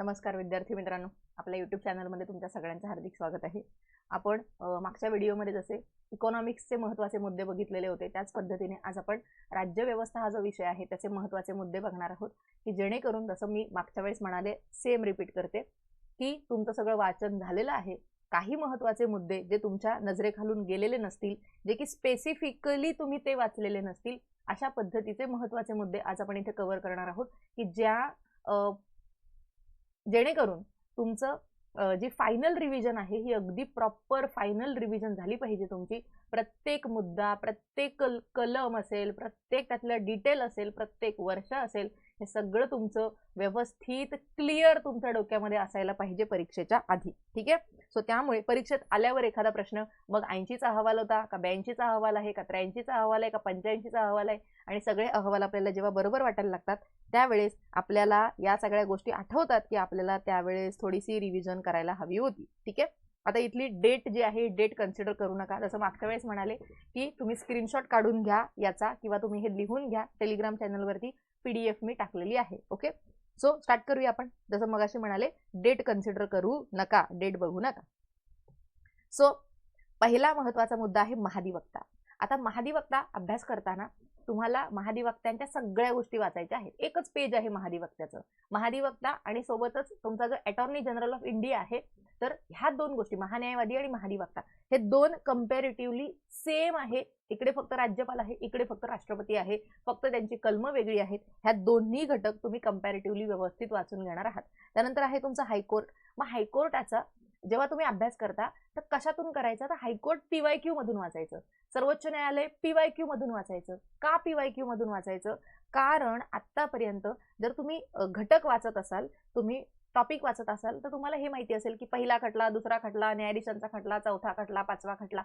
नमस्कार विद्यार्थी मित्रांनो. आपल्या यूट्यूब चॅनलमध्ये तुमच्या सगळ्यांचं हार्दिक स्वागत आहे. आपण मागच्या व्हिडिओमध्ये जसे इकॉनॉमिक्सचे महत्त्वाचे मुद्दे बघितलेले होते त्याच पद्धतीने आज आपण राज्यव्यवस्था हा जो विषय आहे त्याचे महत्त्वाचे मुद्दे बघणार आहोत. की जेणेकरून जसं मी मागच्या वेळेस म्हणाले सेम रिपीट करते की तुमचं सगळं वाचन झालेलं आहे. काही महत्त्वाचे मुद्दे जे तुमच्या नजरेखालून गेलेले नसतील जे की स्पेसिफिकली तुम्ही ते वाचलेले नसतील अशा पद्धतीचे महत्त्वाचे मुद्दे आज आपण इथे कव्हर करणार आहोत. की ज्या जेणेकरून तुमचं जी फायनल रिव्हिजन आहे ही अगदी प्रॉपर फायनल रिव्हिजन झाली पाहिजे तुमची. प्रत्येक मुद्दा प्रत्येक कल कलम असेल प्रत्येक त्यातलं डिटेल असेल प्रत्येक वर्ष असेल हे सगळं तुमचं व्यवस्थित क्लिअर तुमच्या डोक्यामध्ये असायला पाहिजे परीक्षेच्या आधी. ठीक आहे? सो त्यामुळे परीक्षेत आल्यावर एखादा प्रश्न मग ऐंशीचा अहवाल होता का ब्याऐंशीचा अहवाल आहे का त्र्याऐंशीचा अहवाल आहे का पंच्याऐंशीचा अहवाल आहे? आणि सगळे अहवाल आपल्याला जेव्हा बरोबर वाटायला लागतात त्यावेळेस आपल्याला या सगळ्या गोष्टी आठवतात की आपल्याला त्यावेळेस थोडीशी रिव्हिजन करायला हवी होती. ठीक आहे? आता इथली डेट जी आहे डेट कन्सिडर करू नका. जसं मागच्या वेळेस म्हणाले की तुम्ही स्क्रीनशॉट काढून घ्या याचा किंवा तुम्ही हे लिहून घ्या. टेलिग्राम चॅनलवरती पी डी एफ मी टाकलेली आहे. ओके सो स्टार्ट करूया आपण. जसं मगाशी म्हणाले डेट कन्सिडर करू नका. डेट बघू नका. सो पहिला महत्त्वाचा मुद्दा आहे महाधिवक्ता. आता महाधिवक्ता अभ्यास करताना तुम्हाला महाधिवक्त्यांच्या सगळ्या गोष्टी वाचायच्या आहेत. एकच पेज आहे महाधिवक्त्याचं. महाधिवक्ता आणि सोबतच तुमचा जो अटॉर्नी जनरल ऑफ इंडिया आहे तर ह्या दोन गोष्टी महान्यायवादी आणि महाधिवक्ता हे दोन कम्पॅरेटिव्हली सेम आहे. इकडे फक्त राज्यपाल आहे इकडे फक्त राष्ट्रपती आहे फक्त त्यांची कलम वेगळी आहेत. ह्या दोन्ही घटक तुम्ही कम्पॅरेटिव्हली व्यवस्थित वाचून घेणार आहात. त्यानंतर आहे तुमचा हायकोर्ट. मग हायकोर्टाचा जेव्हा तुम्ही अभ्यास करता तर कशातून करायचा? तर हायकोर्ट पीवाय क्यू मधून वाचायचं. सर्वोच्च न्यायालय पीवाय क्यू मधून वाचायचं. का पीवाय क्यू मधून वाचायचं? कारण आत्तापर्यंत जर तुम्ही घटक वाचत असाल तुम्ही टॉपिक वाचत असाल तर तुम्हाला हे माहिती असेल की पहिला खटला दुसरा खटला न्यायाधीशांचा खटला चौथा खटला पाचवा खटला.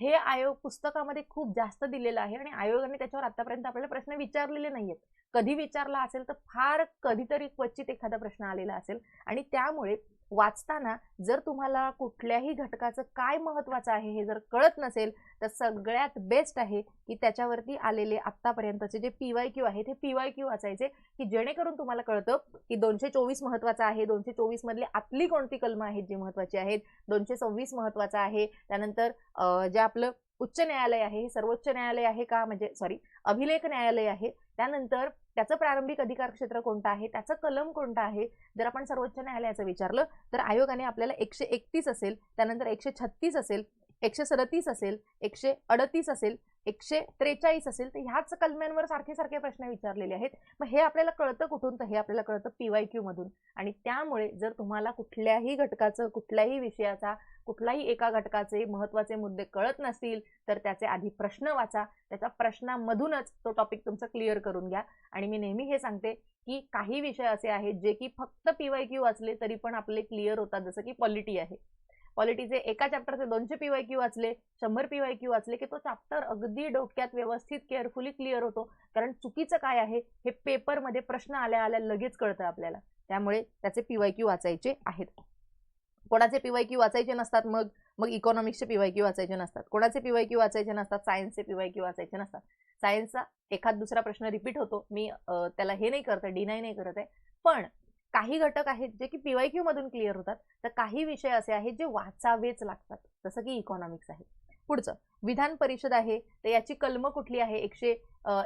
हे आयोग पुस्तकामध्ये खूप जास्त दिलेलं आहे आणि आयोगाने त्याच्यावर आतापर्यंत आपल्याला प्रश्न विचारलेले नाहीयेत. कधी विचारला असेल तर फार कधीतरी क्वचित एखादा प्रश्न आलेला असेल आणि त्यामुळे वाचताना जर तुम्हाला कुठल्याही घटकाचं काय महत्वाचं आहे हे जर कळत नसेल तर सगळ्यात बेस्ट आहे की त्याच्यावरती आलेले आत्तापर्यंतचे जे पी वाय क्यू आहे ते पी वाय क्यू वाचायचे की जेणेकरून तुम्हाला कळतं की दोनशे चोवीस महत्वाचं आहे दोनशे चोवीस मधली आतली कोणती कलमं आहेत जी महत्वाची आहेत दोनशे सव्वीस महत्वाचं आहे त्यानंतर जे आपलं उच्च न्यायालय आहे हे सर्वोच्च न्यायालय आहे का? म्हणजे सॉरी अभिलेख न्यायालय आहे. त्यानंतर त्याचं प्रारंभिक अधिकार क्षेत्र कोणतं आहे? त्याचं कलम कोणतं आहे? जर आपण सर्वोच्च न्यायालयाचं विचारलं तर आयोगाने आपल्याला एकशे एकतीस असेल त्यानंतर एकशे छत्तीस असेल एकशे सदतीस असेल एकशे अडतीस असेल एकशे त्रेचाळीस असेल तर ह्याच कलम्यांवर सारखे सारखे प्रश्न विचारलेले आहेत. मग हे आपल्याला कळतं कुठून? तर हे आपल्याला कळतं पीवाय क्यू मधून. आणि त्यामुळे जर तुम्हाला कुठल्याही घटकाचं कुठल्याही विषयाचा कुठल्याही एका घटकाचे महत्त्वाचे मुद्दे कळत नसतील तर त्याचे आधी प्रश्न वाचा. त्याच्या प्रश्नामधूनच तो टॉपिक तुमचा क्लिअर करून घ्या. आणि मी नेहमी हे सांगते की काही विषय असे आहेत जे की फक्त पीवाय क्यू वाचले तरी पण आपले क्लिअर होतात जसं की पॉलिटी आहे. पॉलिटीचे एका चॅप्टरचे दोनशे पीवाय क्यू वाचले शंभर पीवाय क्यू वाचले की तो चॅप्टर अगदी डोक्यात व्यवस्थित केअरफुली क्लिअर होतो. कारण चुकीचं काय आहे हे पेपरमध्ये प्रश्न आल्या आल्या लगेच कळतं आपल्याला. त्यामुळे त्याचे पीवाय क्यू वाचायचे आहेत. कोणाचे पीवाय क्यू वाचायचे नसतात मग? मग इकॉनॉमिक्सचे पीवाय क्यू वाचायचे नसतात. कोणाचे पीवाय क्यू वाचायचे नसतात? सायन्सचे पीवाय क्यू वाचायचे नसतात. सायन्सचा एखाद दुसरा प्रश्न रिपीट होतो. मी त्याला हे नाही करत आहे डिनाय नाही करत आहे. पण काही घटक आहेत जे की पीवाय क्यू मधून क्लिअर होतात तर काही विषय असे आहेत जे वाचावेच लागतात. जसं की इकॉनॉमिक्स आहे. पुढचं. विधान परिषद आहे तर याची कलम कुठली आहे? एकशे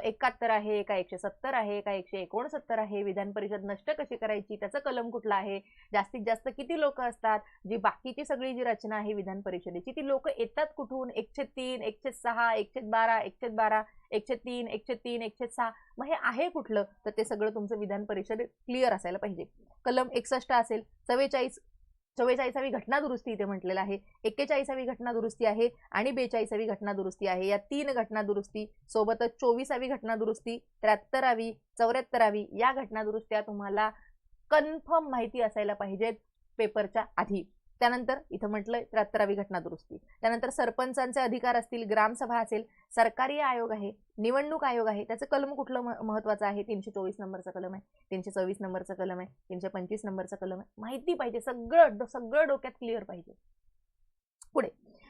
एकाहत्तर आहे का एकशे सत्तर आहे का एकशे एकोणसत्तर आहे? विधान परिषद नष्ट कशी करायची? त्याचं कलम कुठलं आहे? जास्तीत जास्त किती लोक असतात? जी बाकीची सगळी जी रचना आहे विधान परिषदेची ती लोक येतात कुठून? एकशे तीन एकशे सहा एकशे बारा एकशे बारा एकशे तीन एकशे तीन एकशे सहा मग हे आहे कुठलं? तर ते सगळं तुमचं विधान परिषद क्लिअर असायला पाहिजे. कलम एकसष्ट असेल चव्वेचाळीस चव्वेचाळीसावी घटना दुरुस्ती इथे म्हटलेलं आहे. एक्केचाळीसावी घटना दुरुस्ती आहे आणि बेचाळीसावी घटना दुरुस्ती आहे. या तीन घटना दुरुस्ती सोबतच चोवीसावी घटना दुरुस्ती त्र्याहत्तरावी चौऱ्याहत्तरावी या घटना दुरुस्त्या तुम्हाला कन्फर्म माहिती असायला पाहिजेत पेपरच्या आधी. त्यानंतर इथं म्हटलं त्र्याहत्तरावी घटना दुरुस्ती. त्यानंतर सरपंचांचे अधिकार असतील ग्रामसभा असेल सरकारी आयोग आहे निवडणूक आयोग आहे त्याचं कलम कुठलं महत्त्वाचं महत्वाचं आहे? तीनशे चोवीस नंबरचा कलम आहे तीनशे सव्वीस नंबरचा कलम आहे तीनशे पंचवीस नंबरचा कलम आहे. माहिती पाहिजे सगळं सगळं डोक्यात क्लिअर पाहिजे. पुढे.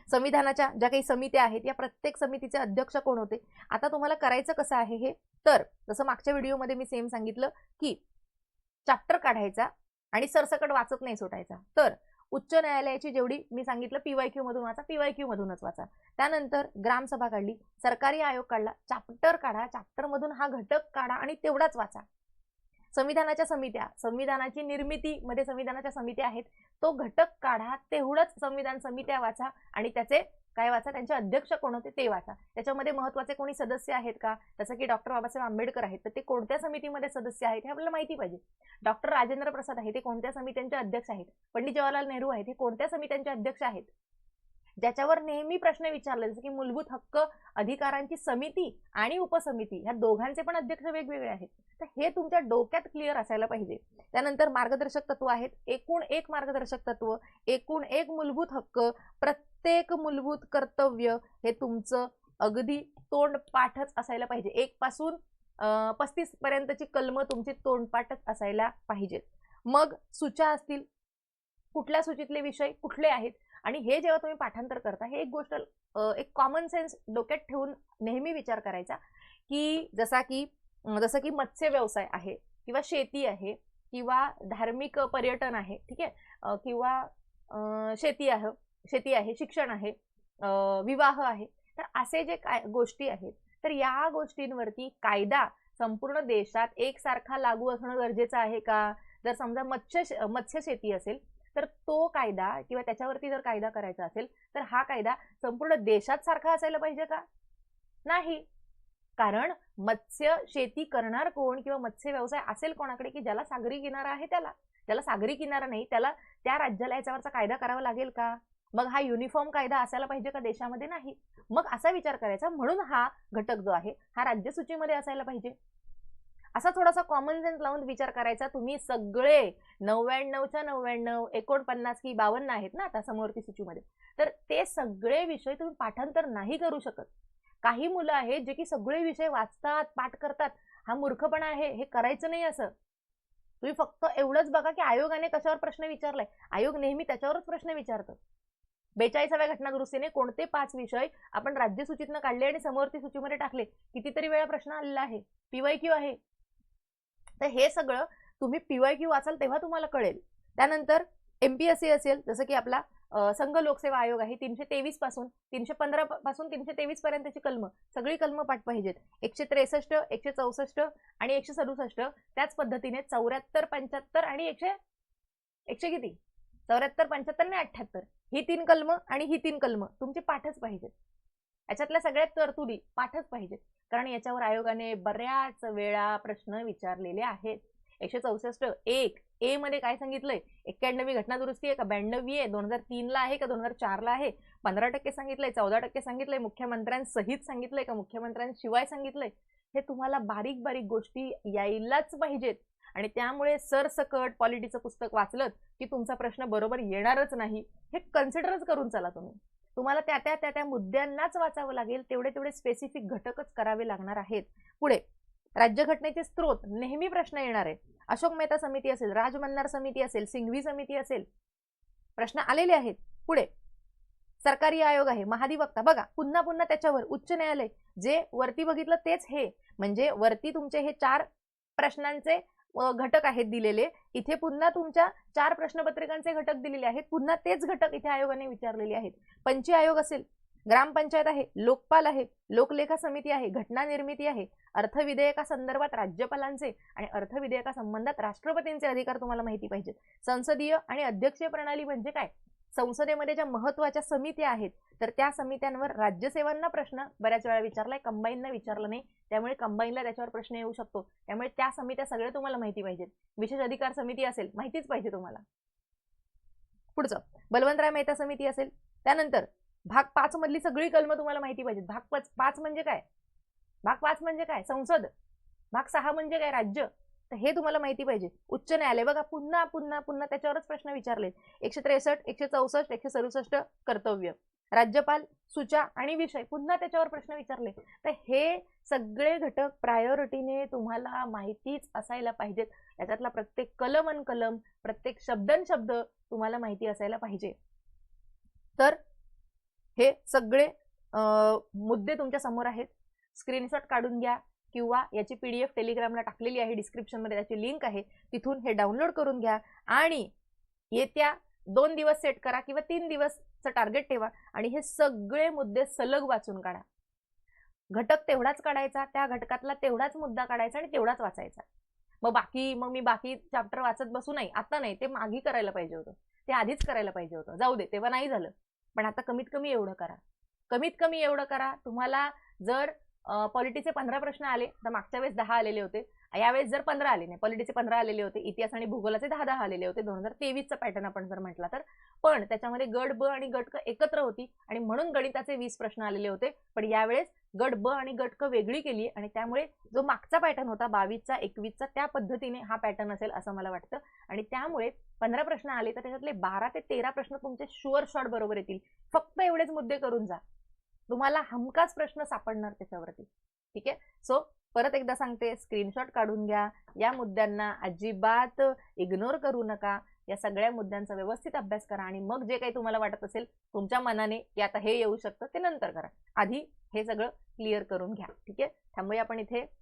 संविधानाच्या ज्या काही समित्या आहेत या प्रत्येक समितीचे अध्यक्ष कोण होते? आता तुम्हाला करायचं कसं आहे हे? तर जसं मागच्या व्हिडिओमध्ये मी सेम सांगितलं की चॅप्टर काढायचा आणि सरसकट वाचत नाही सुटायचा तर उच्च न्यायालयाची जेवढी मी सांगितलं पीवाय क्यू मधून वाचा पीवाय क्यू मधूनच वाचा. त्यानंतर ग्रामसभा काढली सरकारी आयोग काढला चॅप्टर काढा चॅप्टरमधून हा घटक काढा आणि तेवढाच वाचा. संविधानाच्या समित्या संविधानाची निर्मिती मध्ये संविधानाच्या समित्या आहेत तो घटक काढा तेवढंच संविधान समित्या वाचा आणि त्याचे काय वाचा? त्यांचे अध्यक्ष कोण होते ते वाचा. त्याच्यामध्ये महत्त्वाचे कोणी सदस्य आहेत का? जसं की डॉक्टर बाबासाहेब आंबेडकर आहेत तर ते कोणत्या समितीमध्ये सदस्य आहेत हे आपल्याला माहिती पाहिजे. डॉक्टर राजेंद्र प्रसाद आहे ते कोणत्या समित्यांचे अध्यक्ष आहेत? पंडित जवाहरलाल नेहरू आहेत हे कोणत्या समित्यांचे अध्यक्ष आहेत? ज्याच्यावर नेहमी प्रश्न विचारले जसं की मूलभूत हक्क अधिकारांची समिती आणि उपसमिती ह्या दोघांचे पण अध्यक्ष वेगवेगळे आहेत. तर हे तुमच्या डोक्यात क्लिअर असायला पाहिजे. त्यानंतर मार्गदर्शक तत्व आहेत. एकूण एक मार्गदर्शक तत्व एकूण एक मूलभूत हक्क प्रत्येक प्रत्येक मूलभूत कर्तव्य हे तुमचं अगदी तोंडपाठच असायला पाहिजे. एक पासून पस्तीस पर्यंतची कलम तुमची तोंडपाठच असायला पाहिजेत. मग सूच्या असतील कुठल्या सूचीतले विषय कुठले आहेत? आणि हे जेव्हा तुम्ही पाठांतर करता हे एक गोष्ट एक कॉमन सेन्स डोक्यात ठेवून नेहमी विचार करायचा की जसा की जसं की मत्स्य व्यवसाय आहे किंवा शेती आहे किंवा धार्मिक पर्यटन आहे ठीक आहे? किंवा शेती आहे. शेती आहे शिक्षण आहे विवाह आहे तर असे जे काय गोष्टी आहेत तर या गोष्टींवरती कायदा संपूर्ण देशात एकसारखा लागू असणं गरजेचं आहे का? जर समजा मत्स्य मत्स्य शेती असेल तर तो कायदा किंवा त्याच्यावरती जर कायदा करायचा असेल तर हा कायदा संपूर्ण देशात सारखा असायला पाहिजे का? नाही. कारण मत्स्य शेती करणार कोण किंवा मत्स्य व्यवसाय असेल कोणाकडे की ज्याला सागरी किनारा आहे त्याला? ज्याला सागरी किनारा नाही त्याला त्या राज्याला याच्यावरचा कायदा करावा लागेल का? मग हा युनिफॉर्म कायदा असायला पाहिजे का देशामध्ये नाही? मग असा विचार करायचा म्हणून हा घटक जो आहे हा राज्यसूचीमध्ये असायला पाहिजे. असा थोडासा कॉमन सेन्स लावून विचार करायचा तुम्ही सगळे नव्याण्णवच्या नव्याण्णव एकोणपन्नास की बावन्न आहेत ना आता समोरती सूचीमध्ये तर ते सगळे विषय तुम्ही पाठांतर नाही करू शकत. काही मुलं आहेत जे की सगळे विषय वाचतात पाठ करतात. हा मूर्खपणा आहे हे करायचं नाही असं. तुम्ही फक्त एवढंच बघा की आयोगाने कशावर प्रश्न विचारलाय. आयोग नेहमी त्याच्यावरच प्रश्न विचारतो. बेचाळीसाव्या घटनादुरुस्तीने कोणते पाच विषय आपण राज्य सूचीतनं काढले आणि समवर्ती सूचीमध्ये टाकले? कितीतरी वेळा प्रश्न आलेला आहे. पीवाय क्यू आहे. तर हे सगळं तुम्ही पीवाय क्यू वाचाल तेव्हा तुम्हाला कळेल. त्यानंतर एमपीएससी असेल जसं की आपला संघ लोकसेवा आयोग आहे तीनशे तेवीसपासून तीनशे पंधरा पासून तीनशे तेवीस पर्यंतची कलम सगळी कलम पाठ पाहिजेत एकशे त्रेसष्ट एकशे चौसष्ट आणि एकशे सदुसष्ट त्याच पद्धतीने चौऱ्याहत्तर पंच्याहत्तर आणि एकशे एकशे किती? चौऱ्याहत्तर पंच्याहत्तर आणि अठ्ठ्याहत्तर ही तीन कलम आणि ही तीन कलम. तुमचे पाठच पाहिजेत. याच्यातल्या सगळ्यात तरतुदी पाठच पाहिजेत. कारण याच्यावर आयोगाने बऱ्याच वेळा प्रश्न विचारलेले आहेत. एकशे चौसष्ट एक. ए मध्ये काय सांगितलंय? एक्क्याण्णवी घटना दुरुस्ती आहे का? ब्याण्णवी आहे. दोन हजार तीनला आहे का? दोन हजार चारला आहे. पंधरा टक्के सांगितलंय. चौदा टक्के सांगितलंय. मुख्यमंत्र्यांसहित सांगितलंय का? मुख्यमंत्र्यांशिवाय सांगितलंय? हे तुम्हाला बारीक बारीक गोष्टी यायलाच पाहिजेत. आणि त्यामुळे सरसकट पॉलिटीचं पुस्तक वाचलं की तुमचा प्रश्न बरोबर येणारच नाही हे कन्सिडरच करून चला तुम्ही. तुम्हाला त्या त्या त्या त्या मुद्द्यांनाच वाचावं लागेल तेवढे तेवढे स्पेसिफिक घटकच करावे लागणार आहेत. पुढे राज्यघटनेचे स्त्रोत नेहमी प्रश्न येणार आहे अशोक मेहता समिती असेल राजमन्नार समिती असेल सिंघवी समिती असेल प्रश्न आलेले आहेत. पुढे सरकारी आयोग आहे महाधिवक्ता बघा पुन्हा पुन्हा त्याच्यावर उच्च न्यायालय जे वरती बघितलं तेच हे. म्हणजे वरती तुमचे हे चार प्रश्नांचे घटक आहेत दिलेले. इथे पुन्हा तुमच्या चार प्रश्नपत्रिकांचे घटक दिलेले आहेत. पुन्हा तेच घटक इथे आयोगाने विचारलेले आहेत. पंची आयोग असेल ग्रामपंचायत आहे लोकपाल आहे लोकलेखा समिती आहे घटना निर्मिती आहे अर्थविधेयका संदर्भात राज्यपालांचे आणि अर्थविधेयकासंबंधात राष्ट्रपतींचे अधिकार तुम्हाला माहिती पाहिजेत. संसदीय आणि अध्यक्षीय प्रणाली म्हणजे काय? संसदेमध्ये ज्या महत्त्वाच्या समित्या आहेत तर त्या समित्यांवर राज्यसेवांना प्रश्न बऱ्याच वेळा विचारलाय कंबाईनला विचारला नाही. त्यामुळे कंबाईनला त्याच्यावर प्रश्न येऊ शकतो. त्यामुळे त्या समित्या सगळ्या तुम्हाला माहिती पाहिजेत. विशेष अधिकार समिती असेल माहितीच पाहिजे तुम्हाला. पुढचं बलवंतराय मेहता समिती असेल. त्यानंतर भाग पाच मधली सगळी कलम तुम्हाला माहिती पाहिजेत. भाग पाच पाच म्हणजे काय? भाग पाच म्हणजे काय? संसद. भाग सहा म्हणजे काय? राज्य. तर हे तुम्हाला माहिती पाहिजे. उच्च न्यायालय. बघा पुन्हा पुन्हा पुन्हा त्याच्यावरच प्रश्न विचारले एकशे त्रेसष्ट एकशे चौसष्ट एकशे सदुसष्ट कर्तव्य. राज्यपाल सूचा आणि विषय पुन्हा त्याच्यावर प्रश्न विचारले. तर हे सगळे घटक प्रायोरिटीने तुम्हाला माहितीच असायला पाहिजेत. याच्यातला प्रत्येक कलम अन कलम प्रत्येक शब्दन शब्द तुम्हाला माहिती असायला पाहिजे. तर हे सगळे मुद्दे तुमच्यासमोर आहेत. स्क्रीनशॉट काढून घ्या. किंवा याची पीडीएफ टेलिग्रामला टाकलेली आहे डिस्क्रिप्शनमध्ये त्याची लिंक आहे तिथून हे डाउनलोड करून घ्या आणि येत्या दोन दिवस सेट करा किंवा तीन दिवसचं टार्गेट ठेवा आणि हे सगळे मुद्दे सलग वाचून काढा. घटक तेवढाच काढायचा त्या घटकातला तेवढाच मुद्दा काढायचा आणि तेवढाच वाचायचा. मग बाकी मग मी बाकी चॅप्टर वाचत बसू नाही आता नाही ते मागी करायला पाहिजे होतं. ते आधीच करायला पाहिजे होतं. जाऊ दे तेव्हा नाही झालं. पण आता कमीत कमी एवढं करा. कमीत कमी एवढं करा. तुम्हाला जर पॉलिटीचे पंधरा प्रश्न आले तर मागच्या वेळेस दहा आलेले होते. यावेळेस जर पंधरा आले नाही पॉलिटीचे पंधरा आलेले होते इतिहास आणि भूगोलाचे दहा दहा आलेले होते दोन हजार तेवीसचा पॅटर्न आपण जर म्हटला तर. पण त्याच्यामध्ये गट ब आणि गट क एकत्र होती आणि म्हणून गणिताचे वीस प्रश्न आलेले होते. पण यावेळेस गट ब आणि गट क वेगळी केली आणि त्यामुळे जो मागचा पॅटर्न होता बावीसचा एकवीसचा त्या पद्धतीने हा पॅटर्न असेल असं मला वाटतं. आणि त्यामुळे पंधरा प्रश्न आले तर त्याच्यातले बारा ते तेरा प्रश्न तुमचे शुअर शॉट बरोबर येतील. फक्त एवढेच मुद्दे करून जा. तुम्हाला हमखास प्रश्न सापडणार त्याच्यावरती. ठीक आहे? सो परत एकदा सांगते स्क्रीनशॉट काढून घ्या. या मुद्द्यांना अजिबात इग्नोर करू नका. या सगळ्या मुद्द्यांचा व्यवस्थित अभ्यास करा आणि मग जे काही तुम्हाला वाटत असेल तुमच्या मनाने की आता हे येऊ शकतं ते नंतर करा. आधी हे सगळं क्लिअर करून घ्या. ठीक आहे? त्यामुळे आपण इथे.